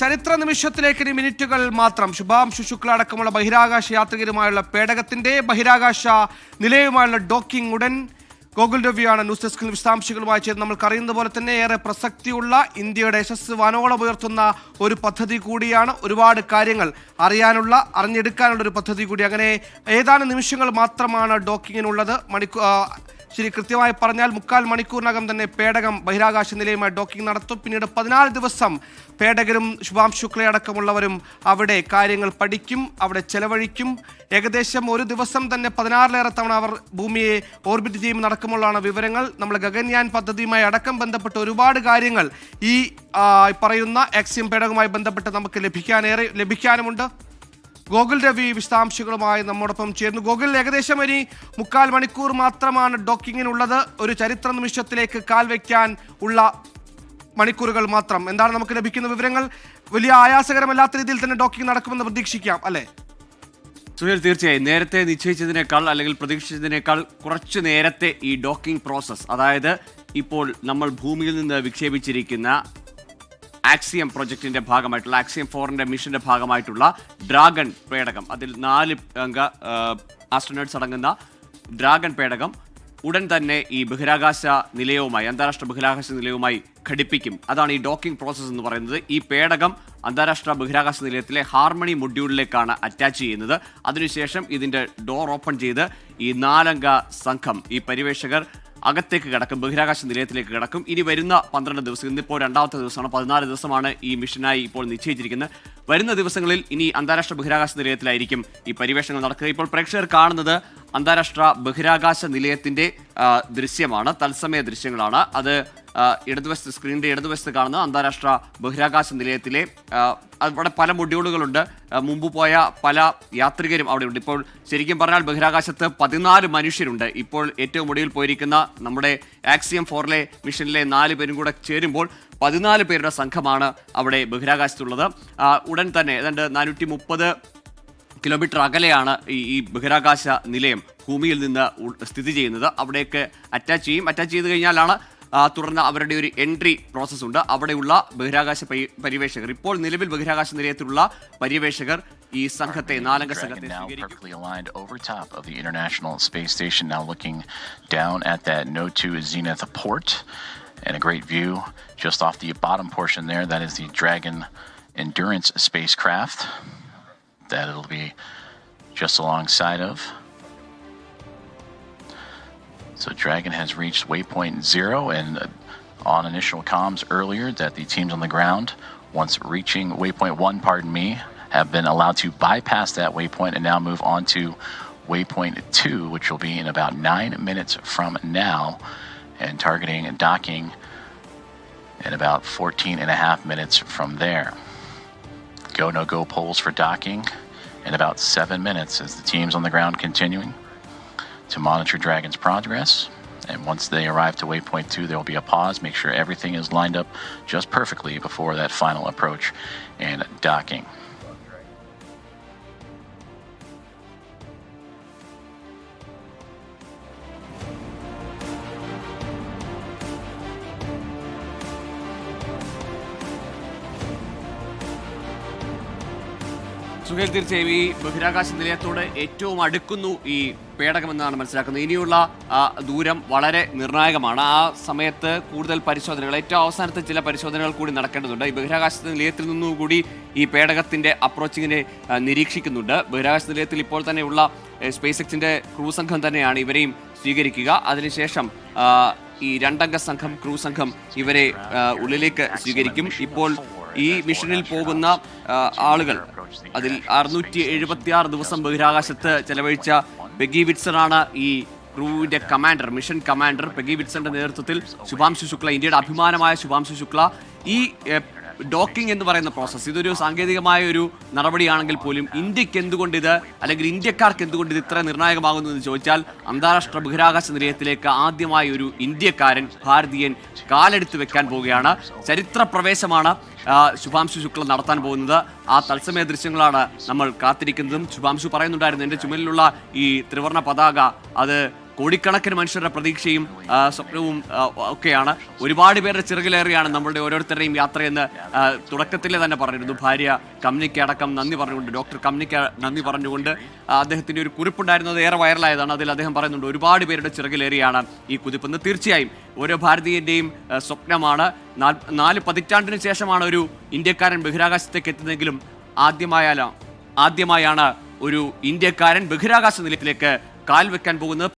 ചരിത്ര നിമിഷത്തിലേക്ക് ഇനി മിനിറ്റുകൾ മാത്രം. ശുഭാംശു ശുക്ല അടക്കമുള്ള ബഹിരാകാശ യാത്രികരുമായുള്ള പേടകത്തിന്റെ ബഹിരാകാശ നിലയുമായുള്ള ഡോക്കിംഗ് ഉടൻ ഗോകുൽ രവിയാണ് ന്യൂസ് ഡെസ്കിൽ വിശദാംശങ്ങളുമായി ചേർന്ന് നമ്മൾക്കറിയുന്ന പോലെ തന്നെ ഏറെ പ്രസക്തിയുള്ള ഇന്ത്യയുടെ യശസ് വാനോളം ഉയർത്തുന്ന ഒരു പദ്ധതി കൂടിയാണ് ഒരുപാട് കാര്യങ്ങൾ അറിയാനുള്ള അറിഞ്ഞെടുക്കാനുള്ള ഒരു പദ്ധതി കൂടി. അങ്ങനെ ഏതാനും നിമിഷങ്ങൾ മാത്രമാണ് ഡോക്കിങ്ങിനുള്ളത്. മണിക്കൂ ആ, ശരി കൃത്യമായി പറഞ്ഞാൽ മുക്കാൽ മണിക്കൂറിനകം തന്നെ പേടകം ബഹിരാകാശ നിലയമായി ഡോക്കിംഗ് നടത്തും. പിന്നീട് പതിനാല് ദിവസം പേടകരും ശുഭാം ശുക്ലയടക്കമുള്ളവരും അവിടെ കാര്യങ്ങൾ പഠിക്കും അവിടെ ചെലവഴിക്കും. ഏകദേശം ഒരു ദിവസം തന്നെ പതിനാറിലേറെ തവണ അവർ ഭൂമിയെ ഓർബിറ്റ് ചെയ്യും നടക്കുമുള്ളതാണ് വിവരങ്ങൾ. നമ്മൾ ഗഗൻയാൻ പദ്ധതിയുമായി അടക്കം ബന്ധപ്പെട്ട ഒരുപാട് കാര്യങ്ങൾ ഈ പറയുന്ന എക്സിം പേടകവുമായി ബന്ധപ്പെട്ട് നമുക്ക് ലഭിക്കാനേറെ ലഭിക്കാനുമുണ്ട്. ഗോകുൽ രവി വിശദാംശങ്ങളുമായി നമ്മോടൊപ്പം ചേർന്നു ഗോകുൽ ഏകദേശം ഇനി മുക്കാൽ മണിക്കൂർ മാത്രമാണ് ഡോക്കിങ്ങിനുള്ളത്. ഒരു ചരിത്ര നിമിഷത്തിലേക്ക് കാൽ വയ്ക്കാൻ ഉള്ള മണിക്കൂറുകൾ മാത്രം. എന്താണ് നമുക്ക് ലഭിക്കുന്ന വിവരങ്ങൾ? വലിയ ആയാസകരമല്ലാത്ത രീതിയിൽ തന്നെ ഡോക്കിംഗ് നടക്കുമെന്ന് പ്രതീക്ഷിക്കാം അല്ലേ? സുഹേൽ തീർച്ചയായും. നേരത്തെ നിശ്ചയിച്ചതിനേക്കാൾ അല്ലെങ്കിൽ പ്രതീക്ഷിച്ചതിനേക്കാൾ കുറച്ച് നേരത്തെ ഈ ഡോക്കിംഗ് പ്രോസസ്സ് അതായത് ഇപ്പോൾ നമ്മൾ ഭൂമിയിൽ നിന്ന് വിക്ഷേപിച്ചിരിക്കുന്ന ആക്സിയം പ്രൊജക്ടിന്റെ ഭാഗമായിട്ടുള്ള ആക്സിയം ഫോറിന്റെ മിഷന്റെ ഭാഗമായിട്ടുള്ള ഡ്രാഗൺ പേടകം. അതിൽ നാല് അംഗ ആസ്ട്രോനേറ്റ്സ് അടങ്ങുന്ന ഡ്രാഗൺ പേടകം ഉടൻ തന്നെ ഈ ബഹിരാകാശ നിലയവുമായി അന്താരാഷ്ട്ര ബഹിരാകാശ നിലയവുമായി ഘടിപ്പിക്കും. അതാണ് ഈ ഡോക്കിംഗ് പ്രോസസ്സ് എന്ന് പറയുന്നത്. ഈ പേടകം അന്താരാഷ്ട്ര ബഹിരാകാശ നിലയത്തിലെ ഹാർമണി മൊഡ്യൂളിലേക്കാണ് അറ്റാച്ച് ചെയ്യുന്നത്. അതിനുശേഷം ഇതിന്റെ ഡോർ ഓപ്പൺ ചെയ്ത് ഈ നാലംഗ സംഘം ഈ പരിവേഷകർ അകത്തേക്ക് കിടക്കും ബഹിരാകാശ നിലയത്തിലേക്ക് കിടക്കും. ഇനി വരുന്ന പന്ത്രണ്ട് ദിവസം ഇന്നിപ്പോൾ രണ്ടാമത്തെ ദിവസമാണ് പതിനാല് ദിവസമാണ് ഈ മിഷനായി ഇപ്പോൾ നിശ്ചയിച്ചിരിക്കുന്നത്. വരുന്ന ദിവസങ്ങളിൽ ഇനി അന്താരാഷ്ട്ര ബഹിരാകാശ നിലയത്തിലായിരിക്കും ഈ പരിവേഷണങ്ങൾ നടക്കുക ഇപ്പോൾ പ്രേക്ഷകർ കാണുന്നത് അന്താരാഷ്ട്ര ബഹിരാകാശ നിലയത്തിന്റെ ദൃശ്യമാണ് തത്സമയ ദൃശ്യങ്ങളാണ്. അത് ഇടതുവശത്ത് സ്ക്രീനിന്റെ ഇടതുവശത്ത് കാണുന്ന അന്താരാഷ്ട്ര ബഹിരാകാശ നിലയത്തിലെ അവിടെ പല മൊഡ്യൂളുകളുണ്ട്. മുമ്പ് പോയ പല യാത്രികരും അവിടെ ഉണ്ട് ഇപ്പോൾ ശരിക്കും പറഞ്ഞാൽ ബഹിരാകാശത്ത് പതിനാല് മനുഷ്യരുണ്ട്. ഇപ്പോൾ ഏറ്റവും ഒടുവിൽ പോയിരിക്കുന്ന നമ്മുടെ ആക്സിയം ഫോറിലെ മിഷനിലെ നാല് പേരും കൂടെ ചേരുമ്പോൾ പതിനാല് പേരുടെ സംഘമാണ് അവിടെ ബഹിരാകാശത്തുള്ളത്. ഉടൻ തന്നെ ഏതാണ്ട് നാനൂറ്റി മുപ്പത് കിലോമീറ്റർ അകലെയാണ് ഈ ഈ ബഹിരാകാശ നിലയം ഭൂമിയിൽ നിന്ന് സ്ഥിതി ചെയ്യുന്നത്. അവിടേക്ക് അറ്റാച്ച് ചെയ്യും. അറ്റാച്ച് ചെയ്ത് കഴിഞ്ഞാലാണ് തുടർന്ന് അവരുടെ ഒരു എൻട്രി പ്രോസസ് ഉണ്ട്. അവിടെയുള്ള ബഹിരാകാശ പരി- ഇപ്പോൾ നിലവിൽ ബഹിരാകാശ നിലയത്തിലുള്ള പര്യവേഷകർ ഈ സംഘത്തെ നാലംഗ സംഘത്തെ perfectly aligned over top of the International Space Station, now looking down at that No 2 Zenith port. And a great view just off the bottom portion there. That is the Dragon Endurance spacecraft that it'll be just alongside of. So Dragon has reached waypoint zero and uh, on initial comms earlier that the teams on the ground, once reaching waypoint one, pardon me, have been allowed to bypass that waypoint and now move on to waypoint two, which will be in about nine minutes from now, and targeting and docking in about 14 and a half minutes from there. Go no go polls for docking in about seven minutes as the teams on the ground continuing to monitor Dragon's progress. And once they arrive to waypoint two, there will be a pause, make sure everything is lined up just perfectly before that final approach and docking. Suhail തീർച്ചയായും ഈ ബഹിരാകാശ നിലയത്തോട് ഏറ്റവും അടുക്കുന്നു ഈ പേടകമെന്നാണ് മനസ്സിലാക്കുന്നത്. ഇനിയുള്ള ദൂരം വളരെ നിർണായകമാണ്. ആ സമയത്ത് കൂടുതൽ പരിശോധനകൾ ഏറ്റവും അവസാനത്തെ ചില പരിശോധനകൾ കൂടി നടക്കേണ്ടതുണ്ട്. ഈ ബഹിരാകാശ നിലയത്തിൽ നിന്നും കൂടി ഈ പേടകത്തിന്റെ അപ്രോച്ചിങ്ങിനെ നിരീക്ഷിക്കുന്നുണ്ട്. ബഹിരാകാശ നിലയത്തിൽ ഇപ്പോൾ തന്നെയുള്ള സ്പേസ് എക്സിന്റെ ക്രൂ സംഘം തന്നെയാണ് ഇവരെയും സ്വീകരിക്കുക. അതിനുശേഷം ഈ രണ്ടംഗ സംഘം ക്രൂ സംഘം ഇവരെ ഉള്ളിലേക്ക് സ്വീകരിക്കും. ഇപ്പോൾ ഈ മിഷനിൽ പോകുന്ന ആളുകൾ അതിൽ അറുന്നൂറ്റി എഴുപത്തി ആറ് ദിവസം ബഹിരാകാശത്ത് ചെലവഴിച്ച ബെഗി വിറ്റ്സൺ ആണ് ഈ ക്രൂവിന്റെ കമാൻഡർ മിഷൻ കമാൻഡർ ബെഗി വിറ്റ്സന്റെ നേതൃത്വത്തിൽ ശുഭാംശു ശുക്ല ഇന്ത്യയുടെ അഭിമാനമായ ശുഭാംശു ശുക്ല. ഈ ഡോക്കിംഗ് എന്ന് പറയുന്ന പ്രോസസ്സ് ഇതൊരു സാങ്കേതികമായ ഒരു നടപടിയാണെങ്കിൽ പോലും ഇന്ത്യയ്ക്ക് എന്തുകൊണ്ട് ഇത് അല്ലെങ്കിൽ ഇന്ത്യക്കാർക്ക് എന്തുകൊണ്ട് ഇത് ഇത്ര നിർണായകമാകുന്നു എന്ന് ചോദിച്ചാൽ അന്താരാഷ്ട്ര ബഹിരാകാശ നിലയത്തിലേക്ക് ആദ്യമായി ഒരു ഇന്ത്യക്കാരൻ ഭാരതീയൻ കാലെടുത്ത് വെക്കാൻ പോവുകയാണ്. ചരിത്ര പ്രവേശമാണ് ശുഭാംശു ശുക്ല നടത്താൻ പോകുന്നത്. ആ തത്സമയ ദൃശ്യങ്ങളാണ് നമ്മൾ കാത്തിരിക്കുന്നതും. ശുഭാംശു പറയുന്നുണ്ടായിരുന്നു എന്റെ ചുമലിലുള്ള ഈ ത്രിവർണ പതാക അത് കോടിക്കണക്കിന് മനുഷ്യരുടെ പ്രതീക്ഷയും സ്വപ്നവും ഒക്കെയാണ്. ഒരുപാട് പേരുടെ ചിറകിലേറിയാണ് നമ്മളുടെ ഓരോരുത്തരുടെയും യാത്രയെന്ന് തുടക്കത്തിലെ തന്നെ പറഞ്ഞിരുന്നു. ഭാര്യ കമ്നിക്ക് അടക്കം നന്ദി പറഞ്ഞുകൊണ്ട് ഡോക്ടർ കമ്നിക്ക് നന്ദി പറഞ്ഞുകൊണ്ട് അദ്ദേഹത്തിന്റെ ഒരു കുറിപ്പുണ്ടായിരുന്നത് ഏറെ വൈറലായതാണ്. അതിൽ അദ്ദേഹം പറയുന്നുണ്ട് ഒരുപാട് പേരുടെ ചിറകിലേറിയാണ് ഈ കുതിപ്പെന്ന്. തീർച്ചയായും ഓരോ ഭാരതീയന്റെയും സ്വപ്നമാണ്. നാല് പതിറ്റാണ്ടിന് ശേഷമാണ് ഒരു ഇന്ത്യക്കാരൻ ബഹിരാകാശത്തേക്ക് എത്തുന്നതെങ്കിലും ആദ്യമായാലോ ആദ്യമായാണ് ഒരു ഇന്ത്യക്കാരൻ ബഹിരാകാശ നിലയത്തിലേക്ക് കാൽ വെക്കാൻ പോകുന്നത്.